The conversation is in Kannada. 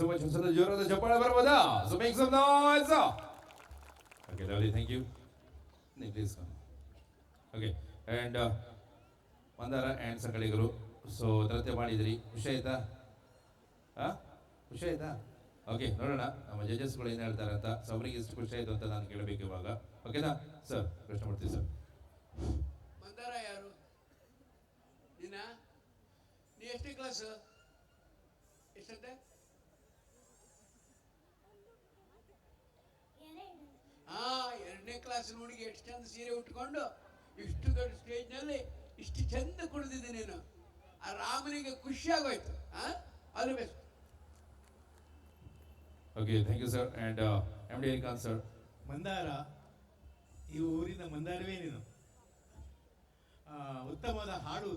ಹೊಸದ ಜೋರಾದ ಚಪ್ಪಾಳೆ ಬರ್ಬೋದಾ? So make some noise okay lovely thank you please okay and Mandara and so ನೃತ್ಯ ಮಾಡಿದಿರಿ. ಖುಷಿ ಆಯ್ತಾ? ಆ? ಖುಷಿ ಆಯ್ತಾ? ಓಕೆ ನೋಡೋಣ. ನಮ್ಮ ಜಡ್ಜಸ್ಗಳು ಏನು ಹೇಳ್ತಾರೆ ಅಂತ. ಸೊ ಅವರಿಗೆ ಎಷ್ಟು ಖುಷಿ ಆಯ್ತು ಅಂತ ನಾನು ಕೇಳಬೇಕು ಇವಾಗ. ಓಕೆನಾ ಸರ್ ಪ್ರಶ್ನೆ ಮಾಡ್ತೀವಿ ಸರ್ ಮಂದಾರ ಯಾರು? ನೀನಾ? ನೀ ಎಷ್ಟೇ ಕ್ಲಾಸ್ ಎಷ್ಟಂತೆ ಹಾ ಎರಡನೇ ಕ್ಲಾಸ್ ಹುಡುಗಿ ಎಷ್ಟು ಚಂದ ಸೀರೆ ಉಟ್ಕೊಂಡು ಇಷ್ಟು ದೊಡ್ಡ ಸ್ಟೇಜ್ನಲ್ಲಿ ಇಷ್ಟು ಚಂದ ಕುಡಿದಿದ್ದೆ ನೀನು. ಆ ರಾಮನಿಗೆ ಖುಷಿ ಆಗೋಯ್ತು ಹಾ ಅದು best okay thank you sir and M D Alikhan sir Mandara ಈ ಊರಿನ ಮಂದಾರವೇ ನೀನು. ಉತ್ತಮದ ಉತ್ತಮವಾದ ಹಾಡು